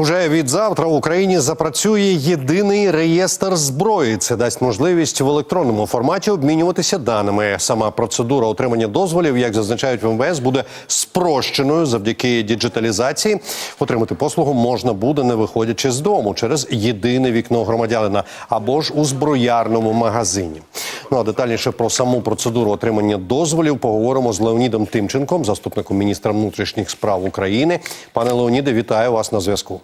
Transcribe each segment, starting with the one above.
Уже від завтра в Україні запрацює єдиний реєстр зброї. Це дасть можливість в електронному форматі обмінюватися даними. Сама процедура отримання дозволів, як зазначають в МВС, буде спрощеною завдяки діджиталізації. Отримати послугу можна буде не виходячи з дому через єдине вікно громадянина або ж у зброярному магазині. Ну а детальніше про саму процедуру отримання дозволів поговоримо з Леонідом Тимченком, заступником міністра внутрішніх справ України. Пане Леоніде, вітаю вас на зв'язку.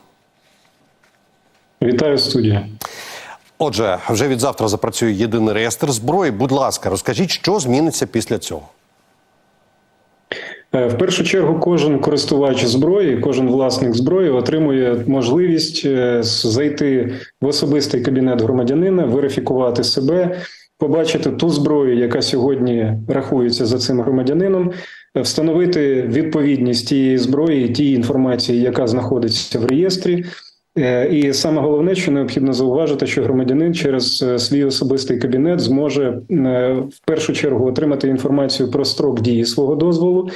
Вітаю студія. Отже, вже від завтра запрацює єдиний реєстр зброї. Будь ласка, розкажіть, що зміниться після цього. Е, В першу чергу, кожен користувач зброї, кожен власник зброї отримує можливість е, зайти в особистий кабінет громадянина, верифікувати себе, побачити ту зброю, яка сьогодні рахується за цим громадянином, е, встановити відповідність тієї зброї, тієї інформації, яка знаходиться в реєстрі. Е, І саме головне, що необхідно зауважити, що громадянин через е, свій особистий кабінет зможе е, в першу чергу отримати інформацію про строк дії свого дозволу.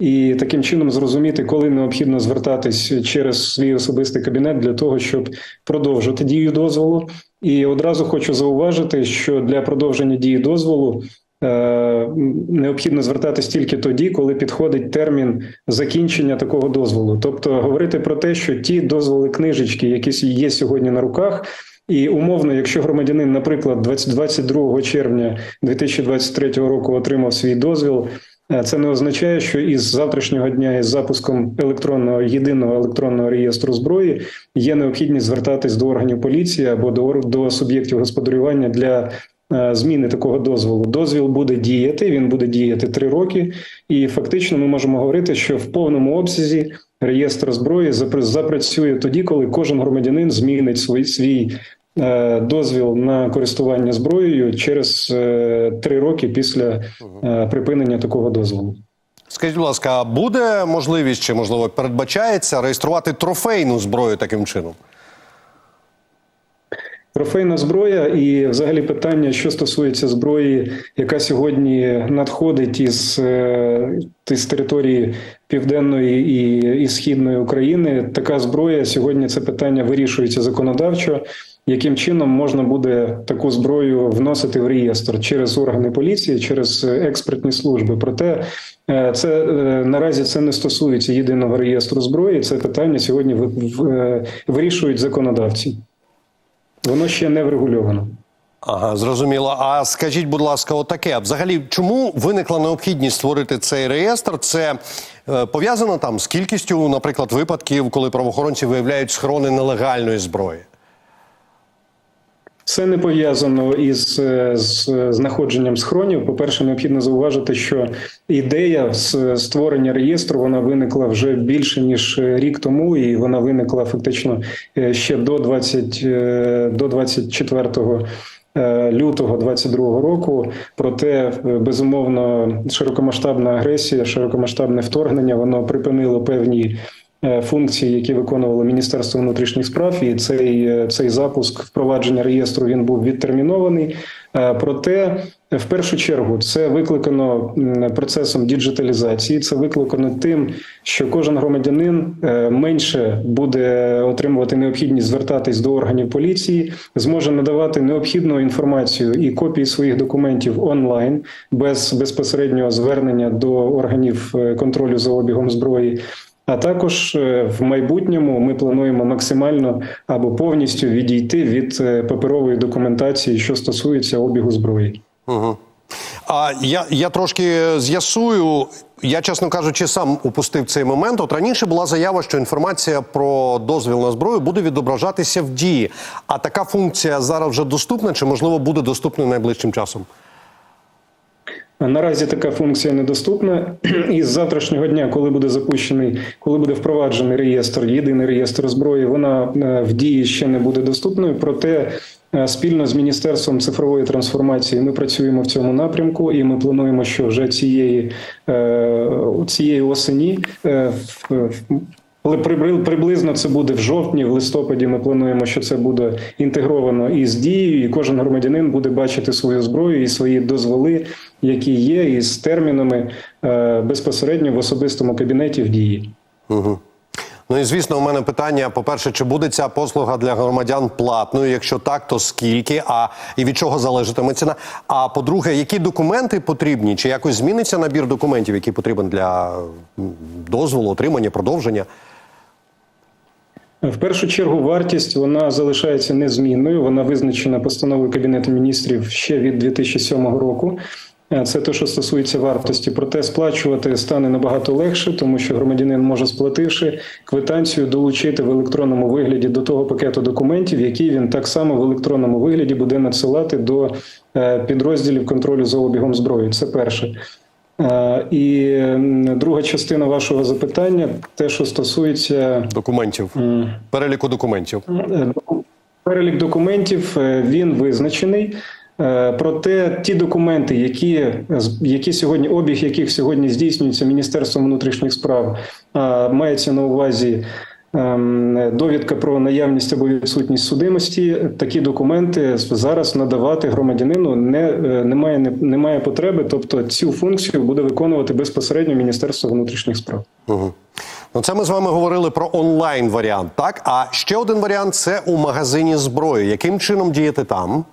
І таким чином зрозуміти, коли необхідно звертатись через свій особистий кабінет для того, щоб продовжити дію дозволу. І одразу хочу зауважити, що для продовження дії дозволу необхідно звертатись тільки тоді, коли підходить термін закінчення такого дозволу. Тобто говорити про те, що ті дозволи книжечки, які є сьогодні на руках. І умовно, якщо громадянин, наприклад, 20 22 червня 2023 року отримав свій дозвіл, е, це не означає, що із завтрашнього дня, із запуском електронного єдиного електронного реєстру зброї, є необхідність звертатись до органів поліції або до, до суб'єктів господарювання для е, зміни такого дозволу. Дозвіл буде діяти. Він буде діяти три роки, і фактично ми можемо говорити, що в повному обсязі реєстр зброї запр- запрацює тоді, коли кожен громадянин змінить свій свій. е, Дозвіл на користування зброєю через е, три роки після е, припинення такого дозволу. Скажіть, будь ласка, буде можливість чи можливо передбачається реєструвати трофейну зброю таким чином? Трофейна зброя і взагалі питання, що стосується зброї, яка сьогодні надходить із, е, із території південної і, і східної України. Така зброя сьогодні це питання вирішується законодавчо. Яким чином можна буде таку зброю вносити в реєстр через органи поліції, через експертні служби? Проте е, це е, наразі це не стосується єдиного реєстру зброї. Це питання сьогодні вирішують законодавці. Воно ще не врегульовано. Ага, зрозуміло. А скажіть, будь ласка, отаке. Взагалі, чому виникла необхідність створити цей реєстр? Це е, пов'язано там з кількістю, наприклад, випадків, коли правоохоронці виявляють схорони нелегальної зброї? Це не пов'язано із е, з знаходженням схронів. По-перше, необхідно зауважити, що ідея з створення реєстру вона виникла вже більше ніж рік тому, і вона виникла фактично е, ще до 20, е, до 24 е, лютого 22 року. Проте, е, безумовно, широкомасштабна агресія, широкомасштабне вторгнення, воно припинило певні. Е, Функції, які виконувало Міністерство внутрішніх справ, і цей, е, цей запуск впровадження реєстру він був відтермінований. Е, Проте, в першу чергу, це викликано процесом діджиталізації. Це викликано тим, що кожен громадянин менше буде отримувати необхідність звертатись до органів поліції, зможе надавати необхідну інформацію і копії своїх документів онлайн без безпосереднього звернення до органів контролю за обігом зброї. А також е, в майбутньому ми плануємо максимально або повністю відійти від е, паперової документації, що стосується обігу зброї. Угу. А я, я трошки з'ясую. Я, чесно кажучи, сам упустив цей момент. От раніше була заява, що інформація про дозвіл на зброю буде відображатися в дії. А така функція зараз вже доступна, чи можливо буде доступною найближчим часом? Наразі така функція недоступна. І з завтрашнього дня, коли буде запущений, коли буде впроваджений реєстр, єдиний реєстр зброї, вона е, в дії ще не буде доступною. Проте е, спільно з міністерством цифрової трансформації ми працюємо в цьому напрямку, і ми плануємо, що вже цієї е, цієї осені. Але приблизно це буде в жовтні, в листопаді. Ми плануємо, що це буде інтегровано із дією, і кожен громадянин буде бачити свою зброю і свої дозволи, які є, із термінами е, безпосередньо в особистому кабінеті в дії. Угу. Ну і звісно, у мене питання: по-перше, чи буде ця послуга для громадян платною? Якщо так, то скільки? А і від чого залежатиме ціна? А по-друге, які документи потрібні? Чи якось зміниться набір документів, який потрібен для дозволу, отримання, продовження? В першу чергу вартість вона залишається незмінною. Вона визначена постановою Кабінету міністрів ще від 2007 року. Е, Це те, що стосується вартості. Проте сплачувати стане набагато легше, тому що громадянин може, сплативши квитанцію, долучити в електронному вигляді до того пакету документів, які він так само в електронному вигляді буде надсилати до е, підрозділів контролю за обігом зброї. Це перше. Е, І друга частина вашого запитання, те, що стосується Документів, переліку документів. Е, Перелік документів е, він визначений. Проте ті документи, які, які сьогодні обіг яких сьогодні здійснюється Міністерством внутрішніх справ, а мається на увазі довідка про наявність або відсутність судимості. Такі документи зараз надавати громадянину не немає, не- немає потреби. Тобто цю функцію буде виконувати безпосередньо Міністерство внутрішніх справ. Угу. Ну, це ми з вами говорили про онлайн варіант, так? А ще один варіант це у магазині зброї. Яким чином діяти там?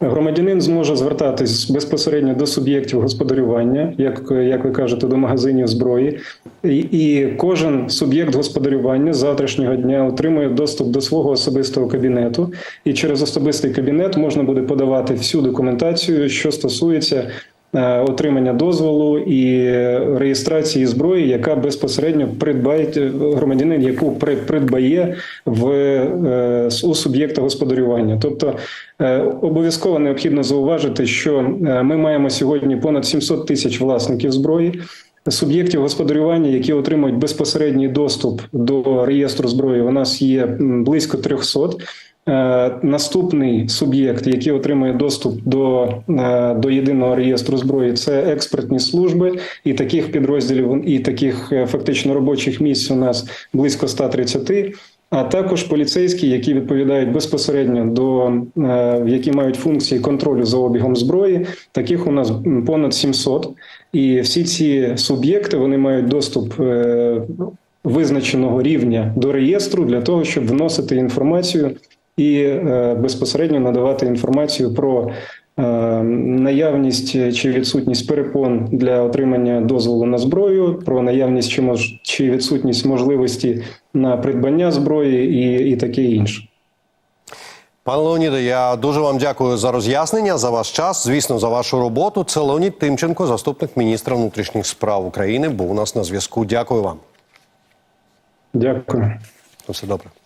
Громадянин зможе звертатись безпосередньо до суб'єктів господарювання, як, як ви кажете, до магазинів зброї, і, і кожен суб'єкт господарювання з завтрашнього дня отримує доступ до свого особистого кабінету, і через особистий кабінет можна буде подавати всю документацію, що стосується отримання дозволу і реєстрації зброї, яка безпосередньо придбає громадянин, яку придбає в е, у суб'єкта господарювання. Тобто е, обов'язково необхідно зауважити, що е, ми маємо сьогодні понад 700 тисяч власників зброї. Суб'єктів господарювання, які отримують безпосередній доступ до реєстру зброї, у нас є близько 300. Е, Наступний суб'єкт, який отримує доступ до, е, до єдиного реєстру зброї, це експертні служби, і таких підрозділів і таких е, фактично робочих місць у нас близько 130, а також поліцейські, які відповідають безпосередньо до які мають функції контролю за обігом зброї. Таких у нас понад 700. І всі ці суб'єкти вони мають доступ. Визначеного рівня до реєстру для того, щоб вносити інформацію і е, безпосередньо надавати інформацію про е, наявність чи відсутність перепон для отримання дозволу на зброю, про наявність чи мож чи відсутність можливості на придбання зброї, і, і таке інше. Пане Леоніде, я дуже вам дякую за роз'яснення, за ваш час, звісно, за вашу роботу. Це Леонід Тимченко, заступник міністра внутрішніх справ України, був у нас на зв'язку. Дякую вам. Дякую. Все добре.